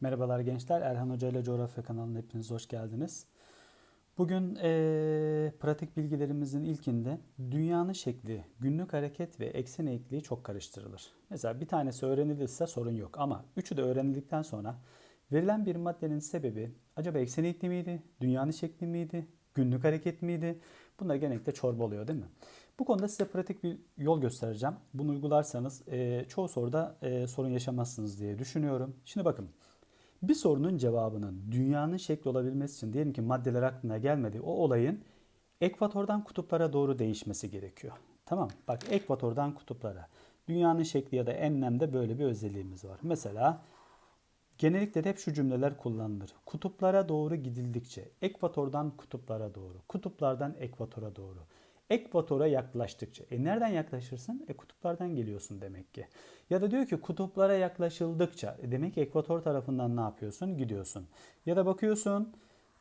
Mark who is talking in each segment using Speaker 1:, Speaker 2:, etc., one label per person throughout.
Speaker 1: Merhabalar gençler. Erhan Hoca ile Coğrafya kanalına hepiniz hoş geldiniz. Bugün eee, pratik bilgilerimizin ilkinde dünyanın şekli, günlük hareket ve eksen eğikliği çok karıştırılır. Mesela bir tanesi öğrenilirse sorun yok ama üçü de öğrenildikten sonra verilen bir maddenin sebebi acaba eksen eğikliği miydi, dünyanın şekli miydi, günlük hareket miydi? Bunlar genellikle çorba oluyor değil mi? Bu konuda size pratik bir yol göstereceğim. Bunu uygularsanız eee, çoğu soruda eee, sorun yaşamazsınız diye düşünüyorum. Şimdi bakın. Bir sorunun cevabının dünyanın şekli olabilmesi için diyelim ki maddeler aklına gelmedi. O olayın ekvatordan kutuplara doğru değişmesi gerekiyor. Tamam. Bak ekvatordan kutuplara. Dünyanın şekli ya da enlemde böyle bir özelliğimiz var. Mesela genellikle de hep şu cümleler kullanılır. Kutuplara doğru gidildikçe, ekvatordan kutuplara doğru, kutuplardan ekvatora doğru. Ekvatora yaklaştıkça. E nereden yaklaşırsın? E kutuplardan geliyorsun demek ki. Ya da diyor ki kutuplara yaklaşıldıkça. E demek ki ekvator tarafından ne yapıyorsun? Gidiyorsun. Ya da bakıyorsun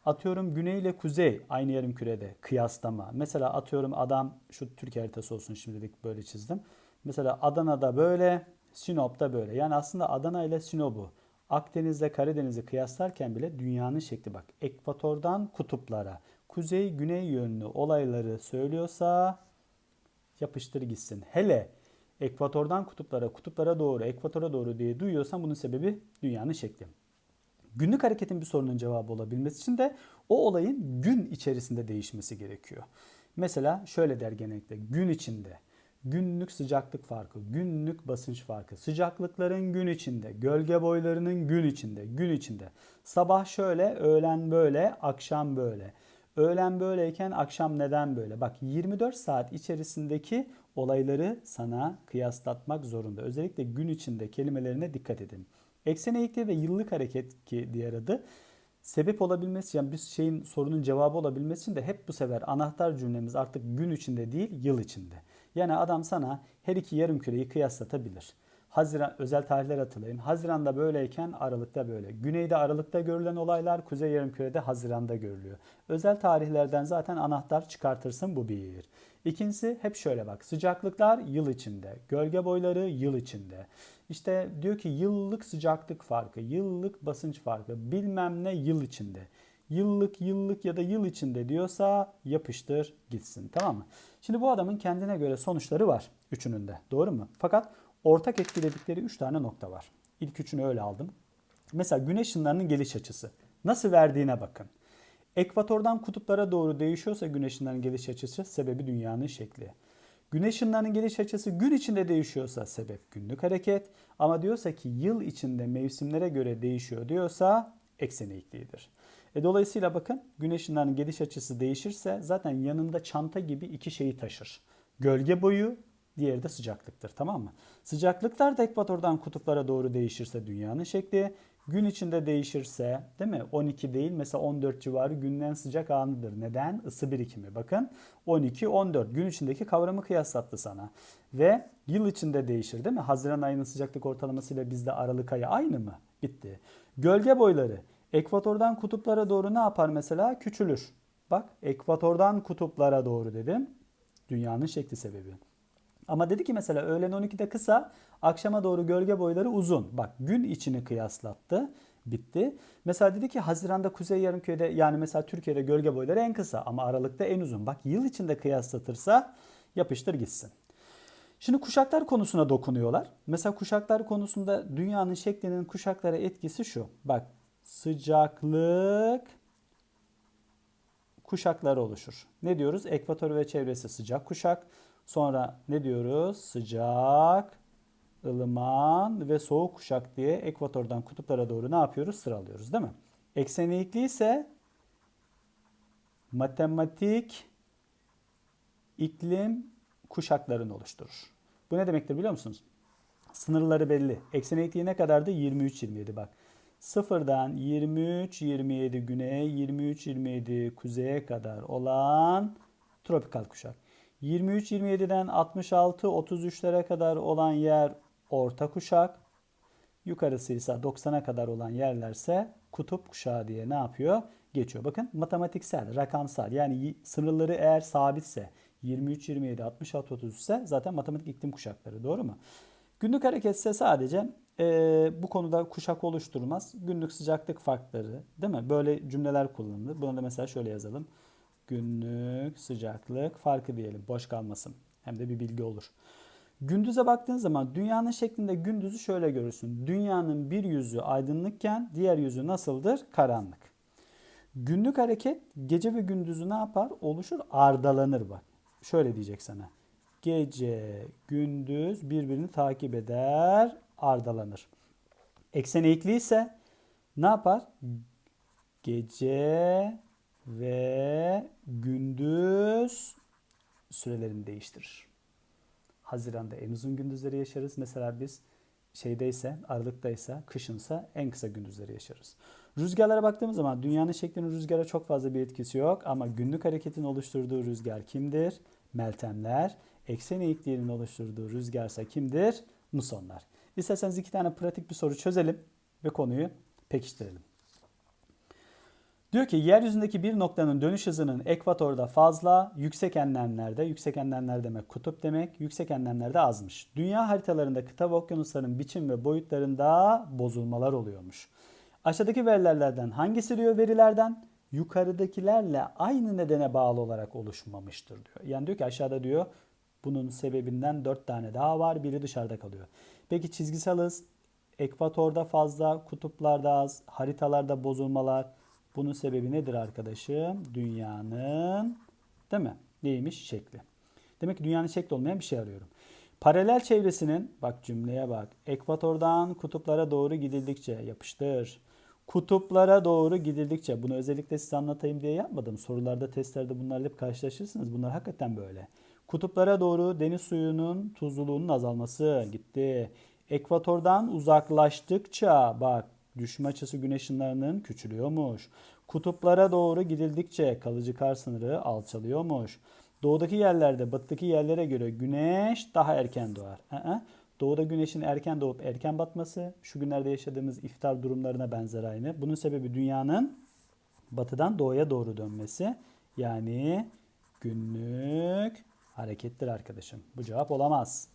Speaker 1: atıyorum güney ile kuzey aynı yarım kürede kıyaslama. Mesela atıyorum adam şu Türkiye haritası olsun şimdilik böyle çizdim. Mesela Adana'da böyle, Sinop'ta böyle. Yani aslında Adana ile Sinop'u Akdeniz'le Karadeniz'i kıyaslarken bile dünyanın şekli bak. Ekvatordan kutuplara, kuzey güney yönlü olayları söylüyorsa yapıştır gitsin. Hele ekvatordan kutuplara, kutuplara doğru, ekvatora doğru diye duyuyorsan bunun sebebi dünyanın şekli. Günlük hareketin bir sorunun cevabı olabilmesi için de o olayın gün içerisinde değişmesi gerekiyor. Mesela şöyle der genellikle gün içinde günlük sıcaklık farkı, günlük basınç farkı, sıcaklıkların gün içinde, gölge boylarının gün içinde, gün içinde. Sabah şöyle, öğlen böyle, akşam böyle. Öğlen böyleyken akşam neden böyle? Bak 24 saat içerisindeki olayları sana kıyaslatmak zorunda. Özellikle gün içinde kelimelerine dikkat edin. Eksen eğikliği ve yıllık hareket ki diğer adı sebep olabilmesi için yani bir şeyin sorunun cevabı olabilmesi için de hep bu sefer anahtar cümlemiz artık gün içinde değil yıl içinde. Yani adam sana her iki yarım küreyi kıyaslatabilir. Haziran özel tarihler hatırlayın. Haziranda böyleyken Aralık'ta böyle. Güneyde Aralık'ta görülen olaylar Kuzey Yarımküre'de Haziran'da görülüyor. Özel tarihlerden zaten anahtar çıkartırsın bu bir. İkincisi hep şöyle bak. Sıcaklıklar yıl içinde. Gölge boyları yıl içinde. İşte diyor ki yıllık sıcaklık farkı, yıllık basınç farkı, bilmem ne yıl içinde. Yıllık, yıllık ya da yıl içinde diyorsa yapıştır gitsin. Tamam mı? Şimdi bu adamın kendine göre sonuçları var üçünün de. Doğru mu? Fakat ortak etkiledikleri 3 tane nokta var. İlk üçünü öyle aldım. Mesela güneş ışınlarının geliş açısı. Nasıl verdiğine bakın. Ekvatordan kutuplara doğru değişiyorsa güneş ışınlarının geliş açısı sebebi dünyanın şekli. Güneş ışınlarının geliş açısı gün içinde değişiyorsa sebep günlük hareket. Ama diyorsa ki yıl içinde mevsimlere göre değişiyor diyorsa eksen eğikliğidir. E dolayısıyla bakın güneş ışınlarının geliş açısı değişirse zaten yanında çanta gibi iki şeyi taşır. Gölge boyu Diğeri de sıcaklıktır tamam mı? Sıcaklıklar da ekvatordan kutuplara doğru değişirse dünyanın şekli. Gün içinde değişirse değil mi? 12 değil mesela 14 civarı günün en sıcak anıdır. Neden? Isı birikimi. Bakın 12, 14 gün içindeki kavramı kıyaslattı sana. Ve yıl içinde değişir değil mi? Haziran ayının sıcaklık ortalamasıyla bizde Aralık ayı aynı mı? Bitti. Gölge boyları ekvatordan kutuplara doğru ne yapar mesela? Küçülür. Bak ekvatordan kutuplara doğru dedim. Dünyanın şekli sebebi. Ama dedi ki mesela öğlen 12'de kısa, akşama doğru gölge boyları uzun. Bak gün içini kıyaslattı. Bitti. Mesela dedi ki Haziran'da Kuzey Yarımköy'de yani mesela Türkiye'de gölge boyları en kısa ama Aralık'ta en uzun. Bak yıl içinde kıyaslatırsa yapıştır gitsin. Şimdi kuşaklar konusuna dokunuyorlar. Mesela kuşaklar konusunda dünyanın şeklinin kuşaklara etkisi şu. Bak sıcaklık kuşakları oluşur. Ne diyoruz? Ekvator ve çevresi sıcak kuşak. Sonra ne diyoruz? Sıcak, ılıman ve soğuk kuşak diye ekvatordan kutuplara doğru ne yapıyoruz? Sıralıyoruz değil mi? Eksen eğikliği ise matematik iklim kuşaklarını oluşturur. Bu ne demektir biliyor musunuz? Sınırları belli. Eksen eğikliği ne kadardı? 23-27 bak. Sıfırdan 23-27 güneye, 23-27 kuzeye kadar olan tropikal kuşak. 23-27'den 66-33'lere kadar olan yer orta kuşak. Yukarısı ise 90'a kadar olan yerlerse kutup kuşağı diye ne yapıyor? Geçiyor. Bakın matematiksel, rakamsal yani sınırları eğer sabitse 23, 27, 66, 33 ise zaten matematik iklim kuşakları doğru mu? Günlük hareket ise sadece e, bu konuda kuşak oluşturmaz. Günlük sıcaklık farkları değil mi? Böyle cümleler kullanılır. Bunu da mesela şöyle yazalım. Günlük sıcaklık farkı diyelim. Boş kalmasın. Hem de bir bilgi olur. Gündüze baktığın zaman dünyanın şeklinde gündüzü şöyle görürsün. Dünyanın bir yüzü aydınlıkken diğer yüzü nasıldır? Karanlık. Günlük hareket gece ve gündüzü ne yapar? Oluşur, ardalanır bak. Şöyle diyecek sana. Gece, gündüz birbirini takip eder, ardalanır. Eksen eğikli ise ne yapar? Gece ve gündüz sürelerini değiştirir. Haziran'da en uzun gündüzleri yaşarız. Mesela biz şeydeyse, Aralık'taysa, kışınsa en kısa gündüzleri yaşarız. Rüzgarlara baktığımız zaman dünyanın şeklinin rüzgara çok fazla bir etkisi yok ama günlük hareketin oluşturduğu rüzgar kimdir? Meltemler. Eksen eğikliğinin oluşturduğu rüzgarsa kimdir? Musonlar. İsterseniz iki tane pratik bir soru çözelim ve konuyu pekiştirelim. Diyor ki yeryüzündeki bir noktanın dönüş hızının ekvatorda fazla, yüksek enlemlerde, yüksek enlemler demek kutup demek, yüksek enlemlerde azmış. Dünya haritalarında kıta ve okyanusların biçim ve boyutlarında bozulmalar oluyormuş. Aşağıdaki verilerden hangisi diyor verilerden? Yukarıdakilerle aynı nedene bağlı olarak oluşmamıştır diyor. Yani diyor ki aşağıda diyor bunun sebebinden dört tane daha var. Biri dışarıda kalıyor. Peki çizgisel hız ekvatorda fazla, kutuplarda az, haritalarda bozulmalar. Bunun sebebi nedir arkadaşım? Dünyanın değil mi? Neymiş? Şekli. Demek ki dünyanın şekli olmayan bir şey arıyorum. Paralel çevresinin bak cümleye bak. Ekvatordan kutuplara doğru gidildikçe yapıştır. Kutuplara doğru gidildikçe bunu özellikle size anlatayım diye yapmadım. Sorularda, testlerde bunlarla hep karşılaşırsınız. Bunlar hakikaten böyle. Kutuplara doğru deniz suyunun tuzluluğunun azalması gitti. Ekvatordan uzaklaştıkça bak düşme açısı güneş ışınlarının küçülüyormuş. Kutuplara doğru gidildikçe kalıcı kar sınırı alçalıyormuş. Doğudaki yerlerde batıdaki yerlere göre güneş daha erken doğar. Aa, Doğuda güneşin erken doğup erken batması şu günlerde yaşadığımız iftar durumlarına benzer aynı. Bunun sebebi dünyanın batıdan doğuya doğru dönmesi. Yani günlük harekettir arkadaşım. Bu cevap olamaz.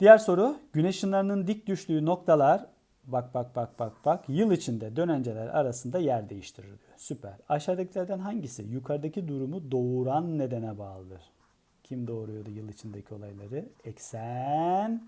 Speaker 1: Diğer soru güneş ışınlarının dik düştüğü noktalar bak bak bak bak bak yıl içinde dönenceler arasında yer değiştirir diyor. Süper. Aşağıdakilerden hangisi yukarıdaki durumu doğuran nedene bağlıdır? Kim doğuruyordu yıl içindeki olayları? Eksen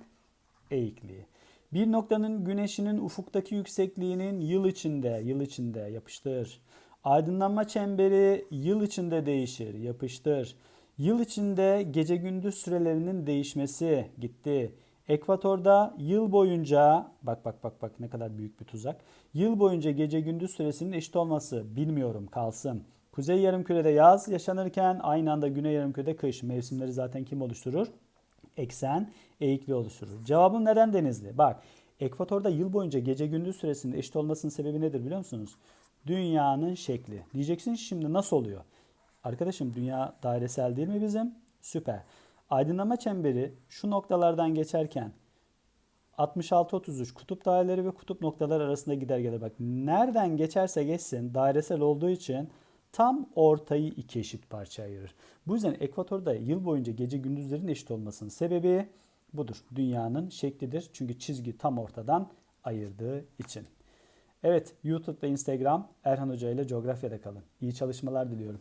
Speaker 1: eğikliği. Bir noktanın güneşinin ufuktaki yüksekliğinin yıl içinde, yıl içinde yapıştır. Aydınlanma çemberi yıl içinde değişir, yapıştır. Yıl içinde gece gündüz sürelerinin değişmesi gitti. Ekvatorda yıl boyunca bak bak bak bak ne kadar büyük bir tuzak. Yıl boyunca gece gündüz süresinin eşit olması bilmiyorum kalsın. Kuzey yarımkürede yaz yaşanırken aynı anda güney yarımkürede kış. Mevsimleri zaten kim oluşturur? Eksen eğikli oluşturur. Cevabım neden denizli? Bak ekvatorda yıl boyunca gece gündüz süresinin eşit olmasının sebebi nedir biliyor musunuz? Dünyanın şekli. Diyeceksin şimdi nasıl oluyor? Arkadaşım dünya dairesel değil mi bizim? Süper. Aydınlanma çemberi şu noktalardan geçerken 66-33 kutup daireleri ve kutup noktalar arasında gider gelir. Bak nereden geçerse geçsin dairesel olduğu için tam ortayı iki eşit parça ayırır. Bu yüzden ekvatorda yıl boyunca gece gündüzlerin eşit olmasının sebebi budur. Dünyanın şeklidir. Çünkü çizgi tam ortadan ayırdığı için. Evet YouTube ve Instagram Erhan Hoca ile coğrafyada kalın. İyi çalışmalar diliyorum.